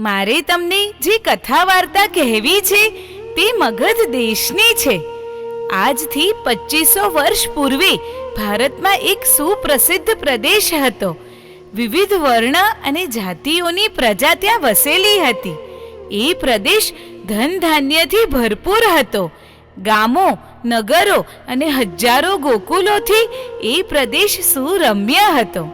મારે તમને જે કથા વાર્તા કહેવી છે તે મગધ દેશની છે. આજથી પચીસો વર્ષ પૂર્વે ભારતમાં એક સુપ્રસિદ્ધ પ્રદેશ હતો. વિવિધ વર્ણ અને જાતિઓની પ્રજા ત્યાં વસેલી હતી. એ પ્રદેશ ધન ધાન્યથી ભરપૂર હતો. ગામો, નગરો અને હજારો ગોકુલોથી એ પ્રદેશ સુરમ્ય હતો.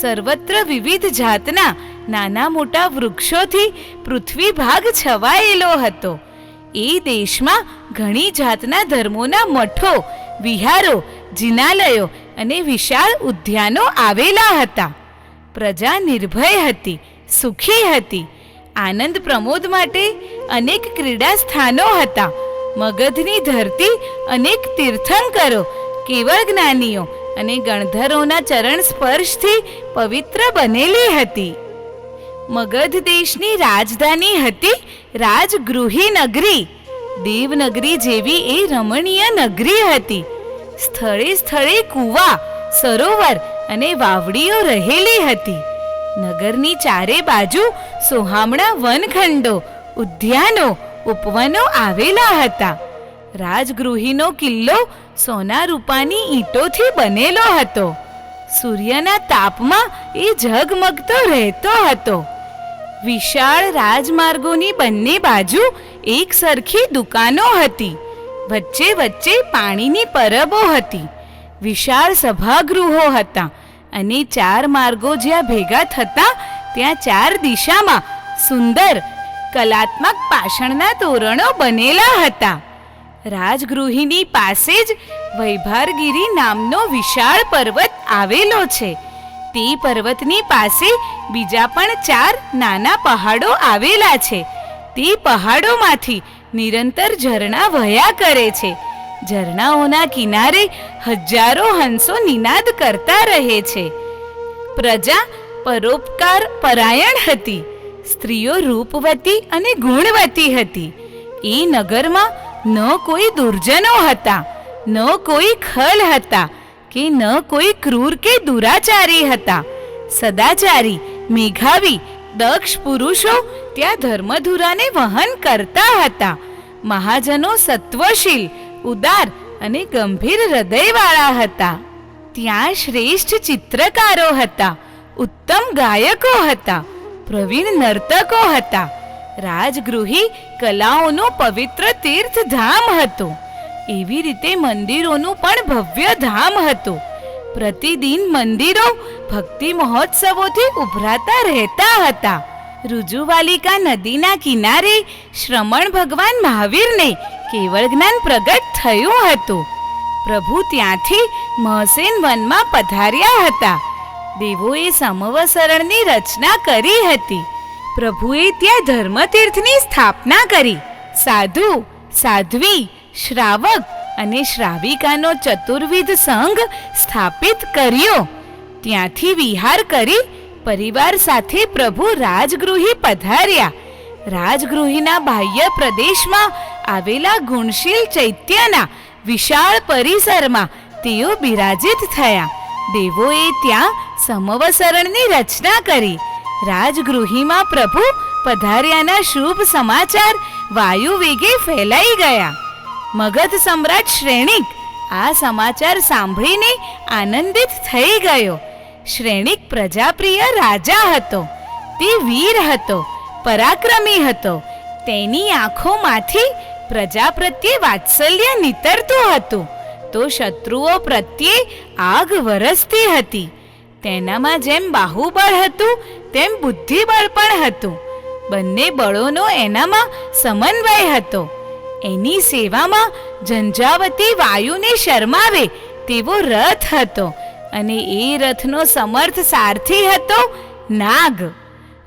સર્વત્ર વિવિધ જાતના નાના મોટા વૃક્ષોથી પૃથ્વી ભાગ છવાયેલો હતો. એ દેશમાં ઘણી જાતના ધર્મોના મઠો, વિહારો, જિનાલયો અને વિશાળ ઉદ્યાનો આવેલા હતા. પ્રજા નિર્ભય હતી, સુખી હતી. આનંદ પ્રમોદ માટે અનેક ક્રીડા સ્થાનો હતા. મગધની ધરતી અનેક તીર્થંકરો, કેવળ જ્ઞાનીઓ અને ગણધરોના ચરણ સ્પર્શથી પવિત્ર બનેલી હતી. મગધ દેશની રાજધાની હતી રાજગૃહી નગરી. દેવનગરી જેવી એ રમણીય નગરી હતી. સ્થળે સ્થળે કૂવા, સરોવર અને વાવડીઓ રહેલી હતી. નગરની ચારે બાજુ સોહામણા વનખંડો, ઉદ્યાનો, ઉપવનો આવેલા હતા. રાજગૃહીનો કિલ્લો સોના રૂપાની ઈંટોથી બનેલો હતો. સૂર્યના તાપમાં એ ઝગમગતો રહેતો હતો. વિશાળ રાજમાર્ગોની બંને બાજુ એક સરખી દુકાનો હતી. વચ્ચે વચ્ચે પાણીની પરબો હતી. વિશાળ સભાગૃહો હતા અને ચાર માર્ગો જ્યાં ભેગા થતા ત્યાં ચાર દિશામાં સુંદર, કલાત્મક પાષણના તોરણો બનેલા હતા. રાજગૃહિની પાસે જ વૈભારગીરી નામનો વિશાળ પર્વત આવેલો છે. તે પર્વતની પાસે બીજા પણ ચાર નાના પહાડો આવેલા છે. તે પહાડોમાંથી નિરંતર ઝરણા વહ્યા કરે છે. ઝરણાઓના કિનારે હજારો હંસો નિનાદ કરતા રહે છે. પ્રજા પરોપકાર પરાયણ હતી. સ્ત્રીઓ રૂપવતી અને ગુણવતી હતી. એ નગરમાં ન કોઈ દુર્જનો હતા, ન કોઈ ખલ હતા કે ન કોઈ ક્રૂર કે દુરાચારી હતા. સદાચારી, મેઘાવી, દક્ષ પુરુષો ત્યાં ધર્મધુરાને વહન કરતા હતા. મહાજનો સત્વશીલ, ઉદાર અને ગંભીર હૃદયવાળા હતા. ત્યાં શ્રેષ્ઠ ચિત્રકારો હતા, ઉત્તમ ગાયકો હતા, પ્રવીણ નર્તકો હતા. રાજગૃહી કલાઓનું પવિત્ર તીર્થધામ હતું. એવી રીતે મંદિરોનું પણ ભવ્ય ધામ હતું. પ્રતિદિન મંદિરો ભક્તિ મહોત્સવોથી ઉભરાતા રહેતા હતા. રુજુવાલિકા નદીના કિનારે શ્રમણ ભગવાન મહાવીરને કેવળ જ્ઞાન પ્રગટ થયું હતું. પ્રભુ ત્યાંથી મહસેન વનમાં પધાર્યા હતા. દેવોએ સમવસરણની રચના કરી હતી. પ્રભુએ ત્યાં ધર્મતીર્થની સ્થાપના કરી. સાધુ, સાધ્વી શ્રાવક અને શ્રાવિકાનો ચતુર્વિધ સંઘ સ્થાપિત કર્યો. ત્યાંથી વિહાર કરી પરિવાર સાથે પ્રભુ રાજગૃહી પધાર્યા. રાજગૃહીના બાહ્ય પ્રદેશમાં આવેલા ગુણશીલ ચૈત્યના વિશાળ પરિસરમાં તેઓ બિરાજિત થયા. દેવોએ ત્યાં સમવસરણની રચના કરી. રાજગૃહીમાં પ્રભુ પધાર્યાના શુભ સમાચાર વાયુ વેગે ફેલાઈ ગયા. મગધ સમ્રાટ શ્રેણિક. આ સમાચાર સાંભળીને આનંદિત થઈ ગયો. શ્રેણિક પ્રજાપ્રિય રાજા હતો. તે વીર હતો, પરાક્રમી હતો. તેની આંખોમાંથી પ્રજા પ્રત્યે વાત્સલ્ય નીતરતું હતું. તો શત્રુઓ પ્રત્યે આગ વરસતી હતી. તેનામાં જેમ બાહુબળ હતું, તેમ બુદ્ધિબળ પણ હતું. બંને બળોનો એનામાં સમન્વય હતો. એની સેવામાં ઝંઝાવતી વાયુને શરમાવે તેવો રથ હતો અને એ રથનો સમર્થ સારથી હતો નાગ.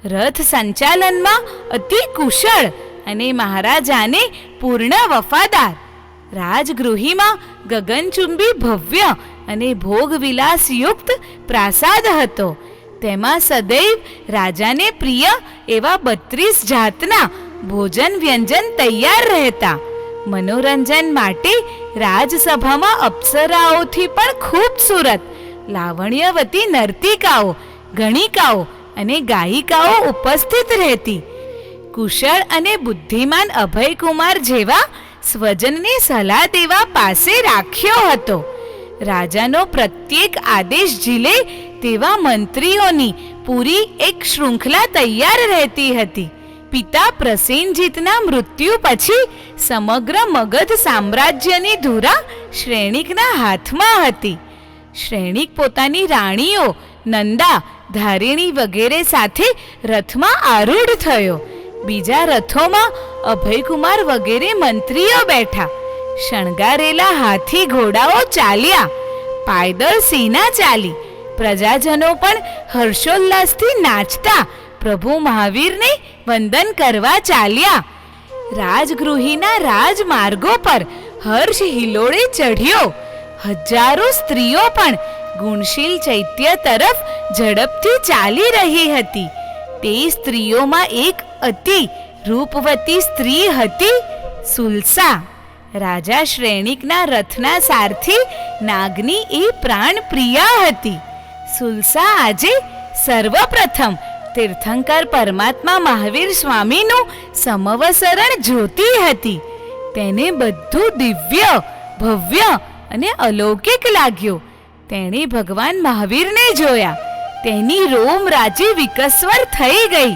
રથ સંચાલનમાં અતિ કુશળ અને મહારાજાને પૂર્ણ વફાદાર. રાજગૃહીમાં ગગનચુંબી ભવ્ય અને ભોગવિલાસયુક્ત પ્રાસાદ હતો. તેમાં સદૈવ રાજાને પ્રિય એવા બત્રીસ જાતના ભોજન વ્યંજન તૈયાર રહેતા. મનોરંજન માટે રાજસભામાં અપ્સરાઓથી પણ ખૂબસૂરત લાવણ્યવતી નર્તિકાઓ, ગણિકાઓ અને ગાયિકાઓ ઉપસ્થિત રહેતી. કુશળ અને બુદ્ધિમાન અભયકુમાર જેવા સ્વજનને સલાહ દેવા પાસે રાખ્યો હતો. રાજાનો પ્રત્યેક આદેશ ઝીલે તેવા મંત્રીઓની પૂરી એક શૃંખલા તૈયાર રહેતી હતી. પિતા પ્રસેનજીતના મૃત્યુ પછી સમગ્ર મગધ સામ્રાજ્યની ધુરા શ્રેણિકના હાથમાં હતી. શ્રેણિક પોતાની રાણીઓ, નંદા, ધારિણી વગેરે સાથે રથમાં આરૂઢ થયો. બીજા રથોમાં અભયકુમાર વગેરે મંત્રીઓ બેઠા. શણગારેલા હાથી ઘોડાઓ ચાલ્યા. પાયદળ સેના ચાલી. પ્રજાજનો પણ હર્ષોલ્લાસથી નાચતા પ્રભુ મહાવીરને વંદન કરવા ચાલ્યા. રાજગૃહીના રાજમાર્ગો પર હર્ષ હિલોળે ચઢ્યો. હજારો સ્ત્રીઓ પણ ગુણશીલ ચૈત્ય તરફ ઝડપથી ચાલી રહી હતી. તે સ્ત્રીઓમાં એક અતિ રૂપવતી સ્ત્રી હતી સુલસા. રાજા શ્રેણિકના રથના સારથી નાગની એ પ્રાણ પ્રિયા હતી. સુલસા આજે સર્વપ્રથમ તીર્થંકર પરમાત્મા મહાવીર સ્વામીનું સમવસરણ જોતી હતી. તેને બધું દિવ્ય, ભવ્ય અને અલૌકિક લાગ્યું. તેણે ભગવાન મહાવીરને જોયા. તેની રોમ રાજી વિકસ્વર થઈ ગઈ.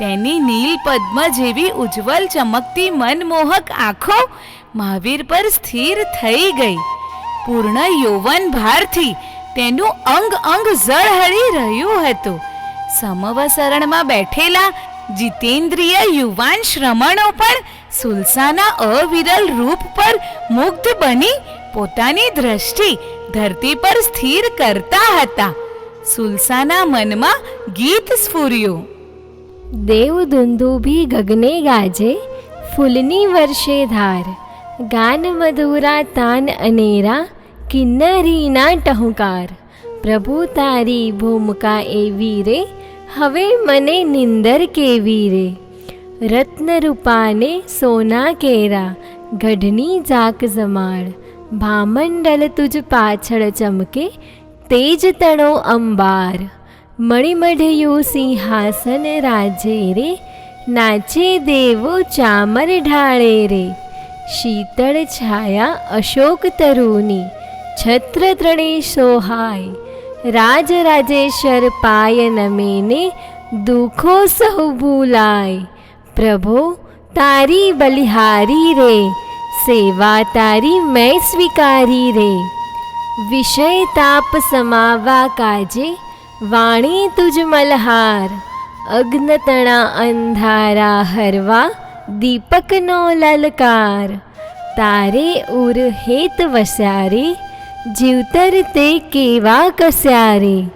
તેની નીલ પદ્મ જેવી ઉજ્જવલ ચમકતી મનમોહક આંખો મહાવીર પર સ્થિર થઈ ગઈ. પૂર્ણ યૌવન ભારથી તેનું અંગ અંગ ઝળહળી રહ્યું હતું. સમવસરણમાં બેઠેલા જીતેન્દ્રિય યુવાન શ્રમણો પણ સુલસાના અવિરલ રૂપ પર મુગ્ધ બની પોતાની દ્રષ્ટિ ધરતી પર સ્થિર કરતા હતા. સુલસાના મનમાં ગીત સ્ફુર્યું. દેવ દુંદુભી ગગને ગાજે, ફૂલની વર્ષે ધાર. ગાન મધુરા તાન અનેરા, કિન્નરીના ટહુકાર. પ્રભુ તારી ભૂમિકા એવી રે હવે મને નિંદર કેવી રે? રત્ન રૂપાને સોના કેરા, ગઢની જાક જમાડ ભામંડલ તુજ પાછળ ચમકે, તેજ તણો અંબાર. મણિમઢયું સિંહાસન રાજે રે, નાચે દેવો ચામર ઢાળે રે. શીતળ છાયા અશોક તરુની, છત્ર ત્રણે સોહાય રાજ રાજેશ્વર પાય નમેને દુઃખો સહુ ભૂલાય. પ્રભો, તારી બલિહારી રે, સેવા તારી મેં સ્વીકારી રે. વિષય તાપ સમાવા કાજે, વાણી તુજ મલહાર. અગ્નતણા અંધારા હરવા, દીપકનો લલકાર. તારે ઉર હેત વસ્યારે જીવતર તે કેવા કસ્યારે?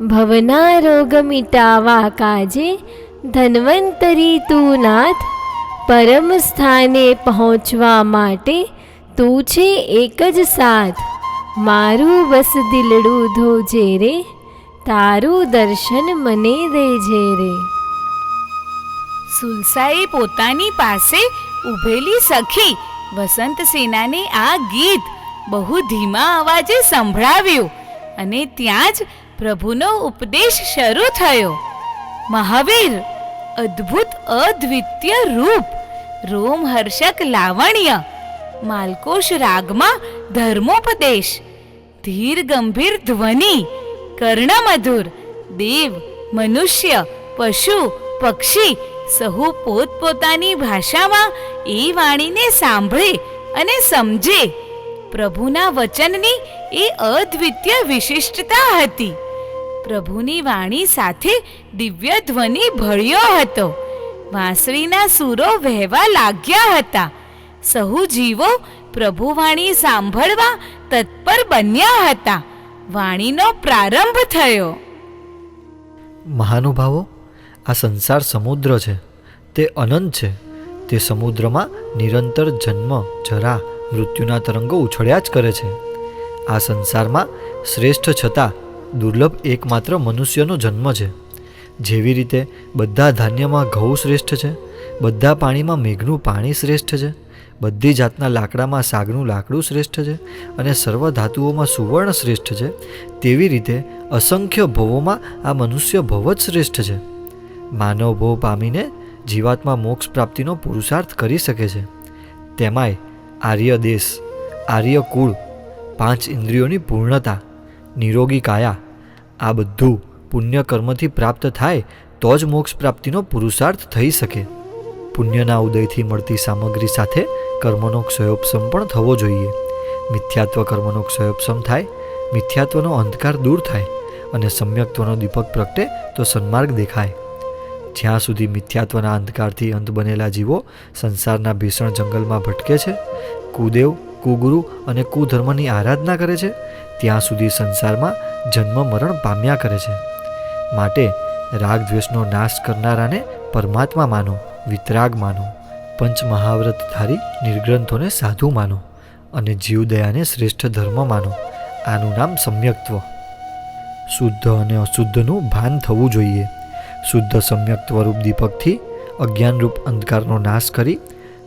ભવના રોગ મિટાવા કાજે ધન્વંતરી તું નાથ, પરમ સ્થાને પહોંચવા માટે તું છે એક જ સાથ. મારું બસ દિલડું ધોજે રે, તારું દર્શન મને દેજે રે. સુલસાએ પોતાની પાસે ઊભેલી સખી વસંત સેનાને આ ગીત બહુ ધીમા અવાજે સંભળાવ્યું અને ત્યાં જ પ્રભુનો ઉપદેશ શરૂ થયો. મહાવીર, અદ્ભુત અદ્વિતીય રૂપ રોમહર્ષક લાવણ્ય, માલકોશ રાગમાં ધર્મોપદેશ, ધીર ગંભીર ધ્વનિ, કર્ણમધુર, દેવ, મનુષ્ય, પશુ, પક્ષી, સહુ પોતપોતાની ભાષામાં એ વાણીને સાંભળે અને સમજે. પ્રભુના વચનની એ અદ્વિતીય વિશિષ્ટતા હતી. પ્રભુની વાણી સાથે દિવ્ય ધ્વનિ ભળ્યો હતો. વાંસળીના સૂરો વહેવા લાગ્યા હતા. સહુ જીવો પ્રભુવાણી સાંભળવા તત્પર બન્યા હતા. વાણીનો પ્રારંભ થયો. મહાનુભાવો, આ સંસાર સમુદ્ર છે. તે અનંત છે. તે સમુદ્રમાં નિરંતર જન્મ, જરા મૃત્યુના તરંગો ઉછળ્યા જ કરે છે. આ સંસારમાં શ્રેષ્ઠ છતાં દુર્લભ એકમાત્ર મનુષ્યનો જન્મ છે. જેવી રીતે બધા ધાન્યમાં ઘઉં શ્રેષ્ઠ છે, બધા પાણીમાં મેઘનું પાણી શ્રેષ્ઠ છે, બધી જાતના લાકડામાં સાગનું લાકડું શ્રેષ્ઠ છે અને સર્વ ધાતુઓમાં સુવર્ણ શ્રેષ્ઠ છે, તેવી રીતે અસંખ્ય ભવોમાં આ મનુષ્ય ભવ જ શ્રેષ્ઠ છે. માનવ ભવ પામીને જીવાત્મા મોક્ષ પ્રાપ્તિનો પુરુષાર્થ કરી શકે છે. તેમાંય આર્ય દેશ, આર્ય કુળ, પાંચ ઇન્દ્રિયોની પૂર્ણતા, નિરોગી કાયા, આ બધું પુણ્ય કર્મથી પ્રાપ્ત થાય તો જ મોક્ષ પ્રાપ્તિનો પુરુષાર્થ થઈ શકે. પુણ્યના ઉદયથી મળતી સામગ્રી સાથે કર્મનો ક્ષયોપસમ પણ થવો જોઈએ. મિથ્યાત્વ કર્મનો ક્ષયોપસમ થાય, મિથ્યાત્વનો અંધકાર દૂર થાય અને સમ્યક્ત્વનો દીપક પ્રગટે તો સન્માર્ગ દેખાય. જ્યાં સુધી મિથ્યાત્વના અંધકારથી અંત બનેલા જીવો સંસારના ભીષણ જંગલમાં ભટકે છે, કુદેવ, કુગુરુ અને કુધર્મની આરાધના કરે છે, ત્યાં સુધી સંસારમાં જન્મ મરણ પામ્યા કરે છે. માટે રાગ દ્વેષનો નાશ કરનારાને પરમાત્મા માનો, વિતરાગ માનો પંચ મહાવ્રતધારી નિર્ગ્રંથોને સાધુ માનો અને જીવદયાને શ્રેષ્ઠ ધર્મ માનો. આનું નામ સમ્યક્ત્વ. શુદ્ધ અને અશુદ્ધનું ભાન થવું જોઈએ. શુદ્ધ સમ્યક્ત્વરૂપ દીપકથી અજ્ઞાનરૂપ અંધકારનો નાશ કરી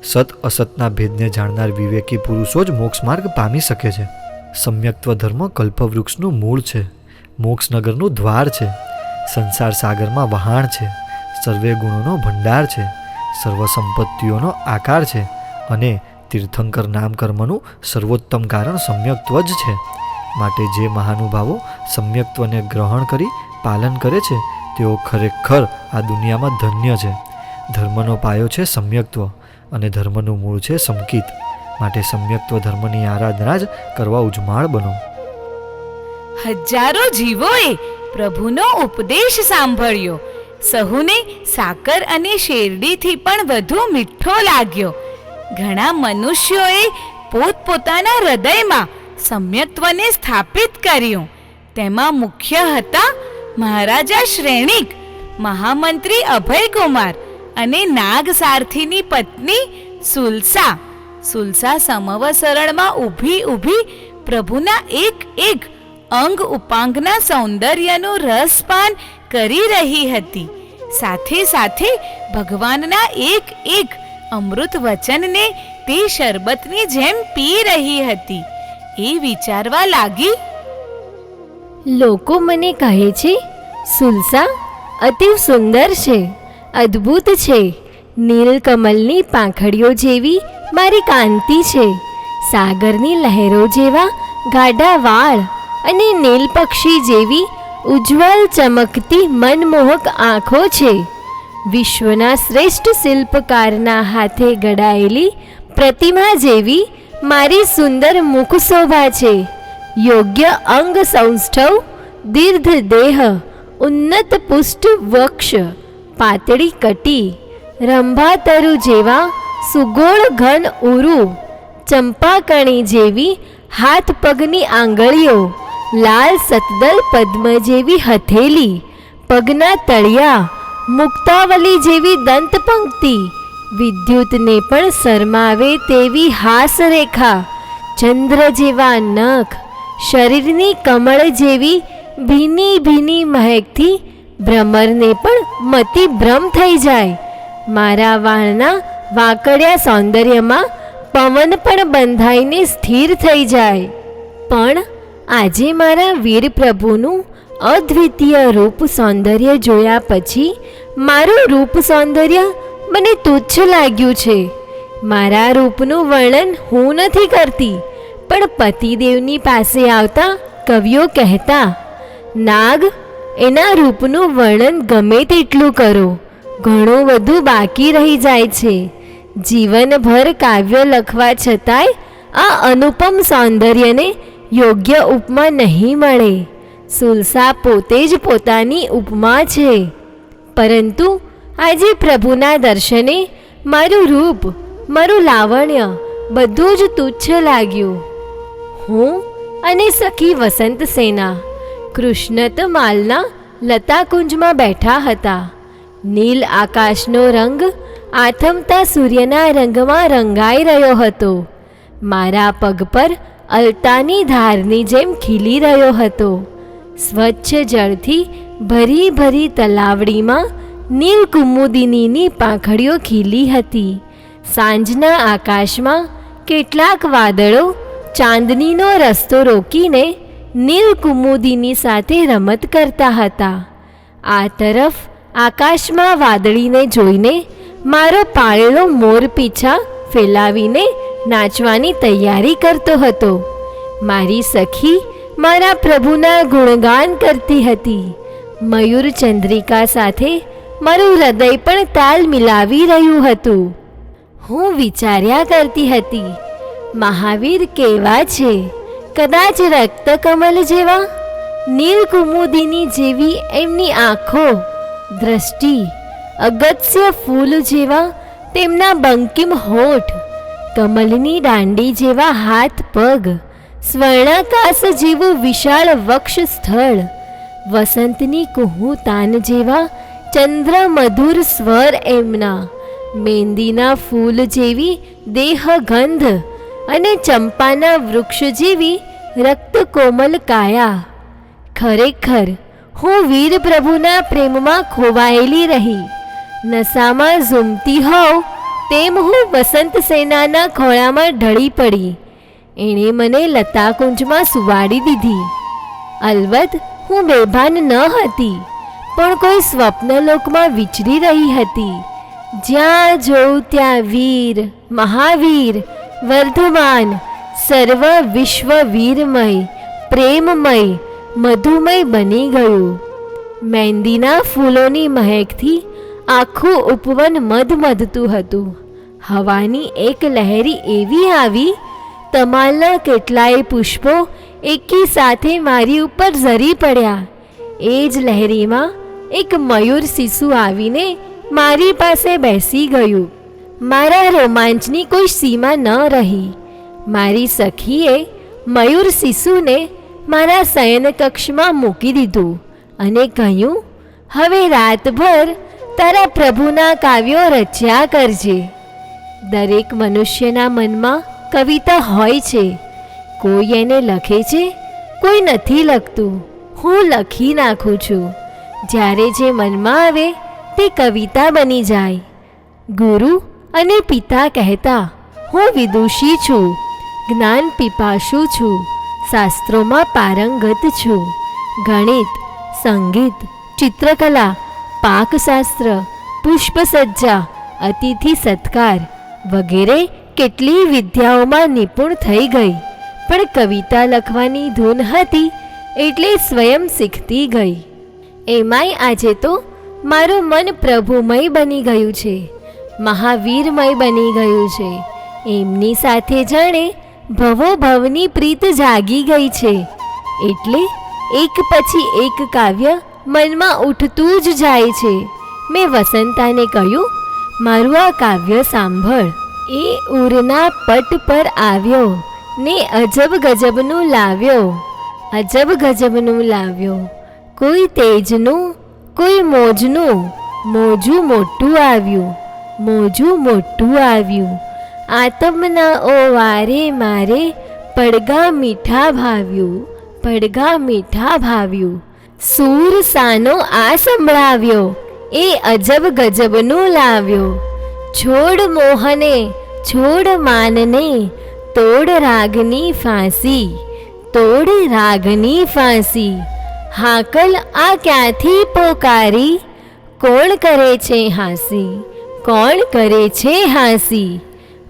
સત અસતના ભેદને જાણનાર વિવેકી પુરુષો જ મોક્ષ માર્ગ પામી શકે છે. સમ્યક્ત્વ ધર્મ કલ્પવૃક્ષનું મૂળ છે. મોક્ષનગરનું દ્વાર છે. સંસાર સાગરમાં વહાણ છે. સર્વે ગુણોનો ભંડાર છે. સર્વ સંપત્તિઓનો આકાર છે અને તીર્થંકર નામ કર્મનું સર્વોત્તમ કારણ સમ્યક્ત્વ જ છે. માટે જે મહાનુભાવો સમ્યક્ત્વને ગ્રહણ કરી પાલન કરે છે તેઓ ખરેખર આ દુનિયામાં ધન્ય છે. ધર્મનો પાયો છે સમ્યક્ત્વ અને ધર્મનું મૂળ છે સમકિત. માટે સમ્યક્ત્વ ધર્મની આરાધના જ કરવા ઉજમાળ બનો. હજારો જીવોએ પ્રભુનો ઉપદેશ સાંભળ્યો. સહુને સાકર અને શેરડીથી પણ વધુ મીઠો લાગ્યો. ઘણા મનુષ્યોએ પોતપોતાના હૃદયમાં સમ્યક્ત્વને સ્થાપિત કર્યું. તેમાં મુખ્ય હતા મહારાજા શ્રેણિક, મહામંત્રી અભયકુમાર અને નાગ સારથીની પત્ની સુલસા. સુલસા સમવસરણમાં ઊભી ઊભી પ્રભુના એક એક અંગ ઉપાંગના સૌંદર્યનું રસપાન કરી રહી હતી. સાથે સાથે ભગવાનના એક એક અમૃત વચનને તે શરબતની જેમ પી રહી હતી. એ વિચારવા લાગી લોકો મને કહે છે, સુલસા અતિ સુંદર છે, અદ્ભુત છે. નીલકમલની પાંખડીઓ જેવી મારી કાંતિ છે. સાગરની લહેરો જેવા ગાઢા વાળ અને નીલ પક્ષી જેવી ઉજ્જવલ ચમકતી મનમોહક આંખો છે. વિશ્વના શ્રેષ્ઠ શિલ્પકારના હાથે ઘડાયેલી પ્રતિમા જેવી મારી સુંદર મુખ શોભા છે. યોગ્ય અંગ સૌષ્ઠવ દીર્ઘ દેહ, ઉન્નત પુષ્ટ વક્ષ, પાતળી કટી, રંભાતરુ જેવા સુગોળ ઘન ઉરુ ચંપાકણી જેવી હાથ પગની આંગળીઓ, લાલ સતદલ પદ્મ જેવી હથેલી, પગના તળિયા, મુક્તાવલી જેવી દંત પંક્તિ, વિદ્યુતને પણ શરમાવે તેવી હાસરેખા, ચંદ્ર જેવા નખ શરીરની કમળ જેવી ભીની ભીની મહેકથી ભ્રમરને પણ મતિ ભ્રમ થઈ જાય. મારા વાળના વાંકડિયા સૌંદર્યમાં પવન પણ બંધાઈને સ્થિર થઈ જાય. પણ આજે મારા વીર પ્રભુનું અદ્વિતીય રૂપ સૌંદર્ય જોયા પછી મારું રૂપ સૌંદર્ય મને તુચ્છ લાગ્યું છે. મારા રૂપનું વર્ણન હું નથી કરતી. પણ પતિદેવની પાસે આવતા કવિઓ કહેતા, નાગ, એના રૂપનું વર્ણન ગમે તેટલું કરો. ઘણું બધું બાકી રહી જાય છે. જીવનભર કાવ્ય લખવા છતાંય આ અનુપમ સૌંદર્યને યોગ્ય ઉપમા નહીં મળે. સુલસા પોતે જ પોતાની ઉપમા છે. પરંતુ આજે પ્રભુના દર્શને મારું રૂપ, મારું લાવણ્ય બધું જ તુચ્છ લાગ્યું. હું અને સખી વસંત સેના કૃષ્ણત માલના લતાકુંજમાં બેઠા હતા. નીલ આકાશનો રંગ આથમતા સૂર્યના રંગમાં રંગાઈ રહ્યો હતો. મારા પગ પર અલતાની ધારની જેમ ખીલી રહ્યો હતો. સ્વચ્છ જળથી ભરી ભરી તલાવડીમાં નીલ કુમુદિનીની પાંખડીઓ ખીલી હતી. સાંજના આકાશમાં કેટલાક વાદળો ચાંદનીનો રસ્તો રોકીને નીલ કુમુદિની સાથે રમત કરતા હતા. આ તરફ આકાશમાં વાદળીને જોઈને મારો પાળેલો મોર પીછા ફેલાવીને નાચવાની તૈયારી કરતો હતો. મારી સખી મારા પ્રભુના ગુણગાન કરતી હતી. મયુર ચંદ્રિકા સાથે મારું હૃદય પણ તાલ મિલાવી રહ્યું હતું. હું વિચાર્યા કરતી હતી મહાવીર કેવા છે? કદાચ રક્તકમલ જેવા? નીલકુમુદિની જેવી એમની આંખો? દ્રષ્ટિ? અગત્ય ફૂલ જેવા? તેમના બંકિમ હોઠ? કમલની દાંડી જેવા હાથ પગ? સ્વર્ણાકાશ જેવું વિશાળ વક્ષ સ્થળ? વસંતની કુહુ તાન જેવા? ચંદ્ર મધુર સ્વર એમના? મહેંદીના ફૂલ જેવી દેહ ગંધ અને ચંપાના વૃક્ષ જેવી રક્તકોમલ કાયા. ખરેખર, હું વીર પ્રભુના પ્રેમમાં ખોવાયેલી રહી. નશામાં ઝૂમતી હોઉં તેમ હું વસંત સેનાના ખોળામાં ઢળી પડી. એણે મને લતાકુંજમાં સુવાડી દીધી. અલબત્ત હું બેભાન ન હતી, પણ કોઈ સ્વપ્નલોકમાં વિચરી રહી હતી. જ્યાં જોઉં ત્યાં વીર, મહાવીર વર્ધમાન, સર્વ વિશ્વ વીરમય પ્રેમમય, મધુમય બની ગયું. મહેંદીના ફૂલોની મહેકથી આખું ઉપવન મધમધતું હતું. હવાની એક લહેરી એવી આવી, તમાલના કેટલાય પુષ્પો એકી સાથે મારી ઉપર ઝરી પડ્યા. એ જ લહેરીમાં એક મયુર શિશુ આવીને મારી પાસે બેસી ગયું. મારા રોમાંચની કોઈ સીમા ન રહી. મારી સખીએ મયુર શિશુને મારા શયનકક્ષમાં મૂકી દીધું અને કહ્યું, હવે રાતભર તારા પ્રભુના કાવ્યો રચ્યા કરજે. દરેક મનુષ્યના મનમાં કવિતા હોય છે. કોઈ એને લખે છે, કોઈ નથી લખતું. હું લખી નાખું છું. જ્યારે જે મનમાં આવે તે કવિતા બની જાય. ગુરુ અને પિતા કહેતા, હું વિદુષી છું, જ્ઞાન પીપાસુ છું, શાસ્ત્રોમાં પારંગત છું. ગણિત, સંગીત, ચિત્રકલા, પાકશાસ્ત્ર, પુષ્પસજ્જા, અતિથિ સત્કાર વગેરે કેટલી વિદ્યાઓમાં નિપુણ થઈ ગઈ. પણ કવિતા લખવાની ધૂન હતી એટલે સ્વયં શીખતી ગઈ. એમાંય આજે તો મારું મન પ્રભુમય બની ગયું છે. મહાવીરમય બની ગયું છે. એમની સાથે જાણે ભવો ભવની પ્રીત જાગી ગઈ છે. એટલે એક પછી એક કાવ્ય મનમાં ઉઠતું જ જાય છે. મેં વસંતાને કહ્યું, મારું આ કાવ્ય સાંભળ. એ ઉરના પટ પર આવ્યો ને અજબ ગજબનું લાવ્યો. અજબ ગજબનું લાવ્યો. કોઈ તેજનું, કોઈ મોજનું, મોજું મોટું આવ્યું. મોજું મોટું આવ્યું. આતમના ઓ વારે મારે પડગા મીઠા ભાવ્યું પડગા મીઠા ભાવ્યું. સૂર સાનો આ સંભળાવ્યો, એ અજબ ગજબનું લાવ્યો. છોડ મોહને, છોડ માનને, તોડ રાગની ફાંસી, તોડ રાગની ફાંસી. હાકલ આ ક્યાંથી પોકારી, કોણ કરે છે હાંસી? કોણ કરે છે હાંસી?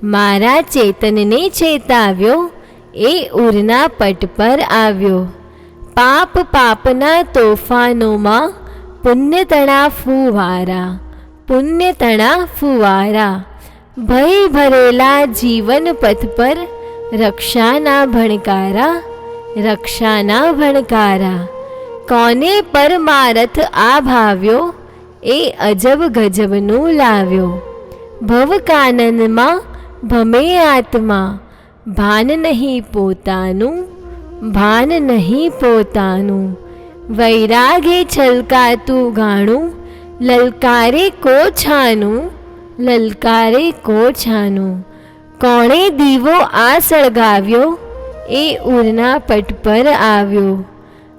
મારા ચેતનને ચેતાવ્યો, એ ઉરના પટ પર આવ્યો. પાપ પાપના તોફાનોમાં પુણ્યતણા ફુવારા પુણ્યતણા ફુવારા. ભય ભરેલા જીવન પથ પર રક્ષાના ભણકારા રક્ષાના ભણકારા. કોને પરમારથ આ ભાવ્યો એ અજબ ગજબનું લાવ્યો. ભવકાનનમાં ભમે આત્મા, ભાન નહીં પોતાનું, ભાન નહીં પોતાનું. વૈરાગે છલકાતું ગાણું, લલકારે કો છાનું લલકારે કો છાનું કોણે દીવો આ સળગાવ્યો? એ ઉરના પટ પર આવ્યો.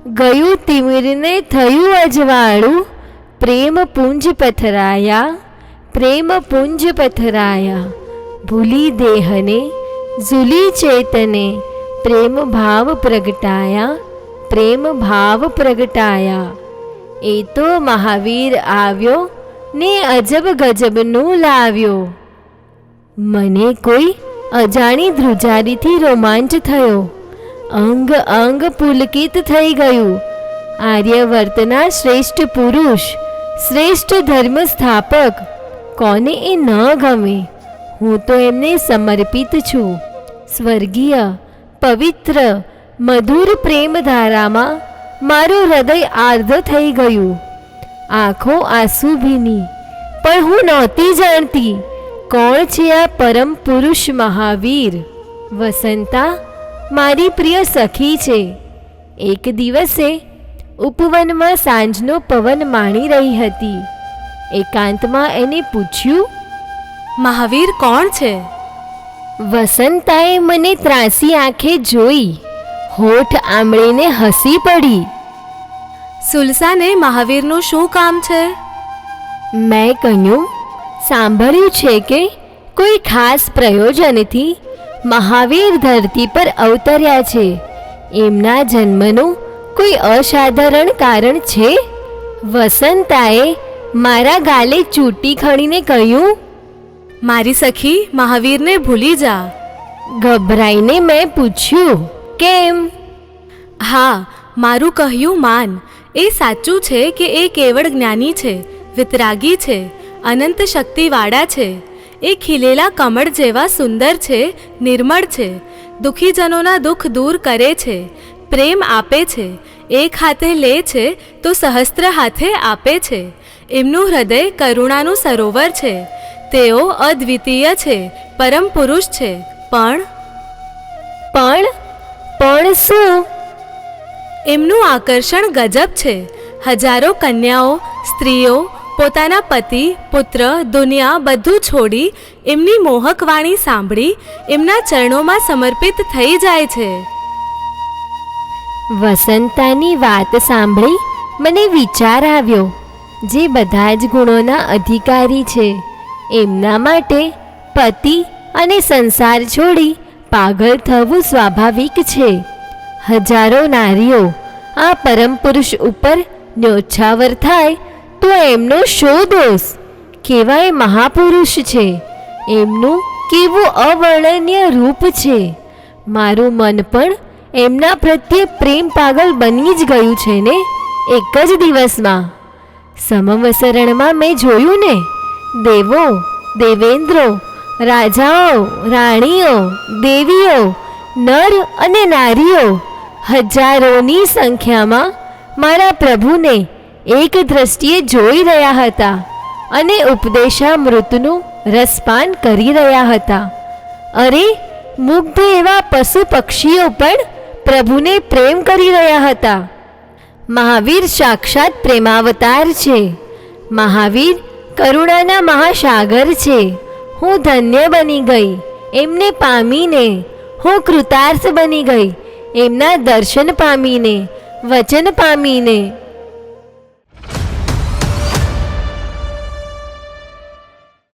ગયું તિમિરને થયું અજવાળું પ્રેમ પુંજ પથરાયા, પ્રેમ પુંજ પથરાયા. ભૂલી દેહને, ઝૂલી ચેતને, પ્રેમ ભાવ પ્રગટાયા, પ્રેમ ભાવ પ્રગટાયા. એ તો મહાવીર આવ્યો, ને અજબ ગજબનું લાવ્યો. મને કોઈ અજાણી ધ્રુજારીથી રોમાંચ થયો. અંગ અંગ પુલકિત થઈ ગયું. આર્યવર્તના શ્રેષ્ઠ પુરુષ શ્રેષ્ઠ ધર્મ સ્થાપક કોને એ ન ગમે? હું તો એમને સમર્પિત છું. સ્વર્ગીય, પવિત્ર, મધુર પ્રેમ ધારામાં મારું હૃદય આર્ધ થઈ ગયું. આંખો આંસુ ભીની, પણ હું નહોતી જાણતી કોણ છે આ પરમ પુરુષ મહાવીર? વસંતા, મારી પ્રિય સખી છે. એક દિવસે ઉપવનમાં સાંજનો પવન માણી રહી હતી. એકાંતમાં એને પૂછ્યું મહાવીર કોણ છે? વસંતાએ મને ત્રાસી આંખે જોઈ હોઠ આંબળીને હસી પડી. સુલસાને મહાવીરનું શું કામ છે? મેં કહ્યું સાંભળ્યું છે કે કોઈ ખાસ પ્રયોજનથી મહાવીર ધરતી પર અવતર્યા છે. એમના જન્મનું કોઈ અસાધારણ કારણ છે? વસંતાએ મારા ગાલે ચૂંટી ખણીને કહ્યું મારી સખી મહાવીરને ભૂલી જા. ગભરાઈને મેં પૂછ્યું કેમ? હા મારું કહ્યું માન. એ સાચું છે કે એ કેવળ જ્ઞાની છે વિતરાગી છે અનંત શક્તિવાળા છે. એ ખીલેલા કમળ જેવા સુંદર છે નિર્મળ છે. દુઃખીજનોના દુઃખ દૂર કરે છે. પ્રેમ આપે છે, એક હાથે લે છે, તો સહસ્ત્ર હાથે આપે છે. એમનું હૃદય કરુણાનું સરોવર છે. તેઓ અદ્વિતીય છે, પરમ પુરુષ છે. પણ પણ પણ શું? એમનું આકર્ષણ ગજબ છે. હજારો કન્યાઓ, સ્ત્રીઓ, પોતાના પતિ, પુત્ર, દુનિયા બધું છોડી એમની મોહક વાણી સાંભળી એમના ચરણોમાં સમર્પિત થઈ જાય છે. વસંતાની વાત સાંભળી મને વિચાર આવ્યો, જે બધા જ ગુણોના અધિકારી છે. એમના માટે પતિ અને સંસાર છોડી પાગલ થવું સ્વાભાવિક છે. હજારો નારીઓ આ પરમ પુરુષ ઉપર ન્યોછાવર થાય તો એમનો શો દોષ? કેવાય મહાપુરુષ છે. એમનું કેવું અવર્ણનીય રૂપ છે. મારું મન પણ એમના પ્રત્યે પ્રેમ પાગલ બની જ ગયું છે ને? એક જ દિવસમાં. સમવસરણમાં મેં જોયું ને? દેવો, દેવેન્દ્રો, રાજાઓ, રાણીઓ, દેવીઓ, નર અને નારીઓ, હજારોની સંખ્યામાં મારા પ્રભુને એક દ્રષ્ટિએ જોઈ રહ્યા હતા અને ઉપદેશામૃતનું રસપાન કરી રહ્યા હતા. અરે, મુગ્ધ એવા પશુ પક્ષીઓ પણ પ્રભુને પ્રેમ કરી રહ્યા હતા. મહાવીર સાક્ષાત પ્રેમાવતાર છે. મહાવીર કરુણાના મહાસાગર છે. હું ધન્ય બની ગઈ. એમને પામીને હું કૃતાર્થ બની ગઈ. એમના દર્શન પામીને, વચન પામીને